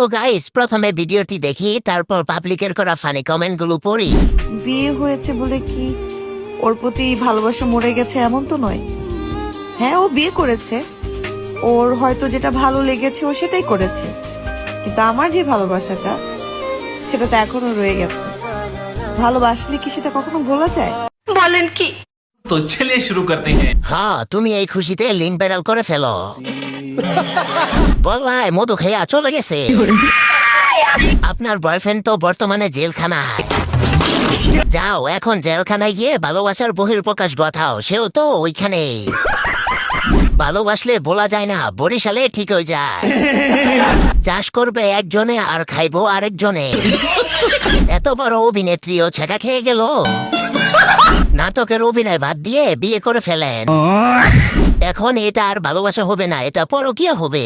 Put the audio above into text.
তো গাইস প্রথমে ভিডিওটি দেখি তারপর পাবলিকের করা ফানি কমেন্টগুলো পড়ি। বিয়ে হয়েছে বলে কি ওর প্রতি ভালোবাসা মরে গেছে এমন তো নয়? হ্যাঁ ও বিয়ে করেছে। ওর হয়তো যেটা ভালো লেগেছে ও সেটাই করেছে। কিন্তু আমার যে ভালোবাসাটা সেটা তো এখনও রয়ে গেছে। ভালোবাসলে কি সেটা কখনো ভোলা যায়? বলেন কি? তো ছেলে শুরু করতে হ্যাঁ তুমি এই খুশিতে লিঙ্ক ভাইরাল করে ফেলো। বললাই মধু খেয়া চলে গেছে। আপনার বয়ফ্রেন্ড তো বর্তমানে জেলখানায় যাও এখন জেলখানায় গিয়ে ভালোবাসার বহির প্রকাশ ঘটাও সেও তো ওইখানে। ভালোবাসলে বলা যায় না বরিশালে ঠিক হয়ে যায়। চাষ করবে একজনে আর খাইবো আরেকজনে। এত বড় অভিনেত্রীও ছেঁকা খেয়ে গেল। নাটকের অভিনয় বাদ দিয়ে বিয়ে করে ফেলেন। এখন এটা আর ভালোবাসা হবে না এটা পরকিয়া হবে।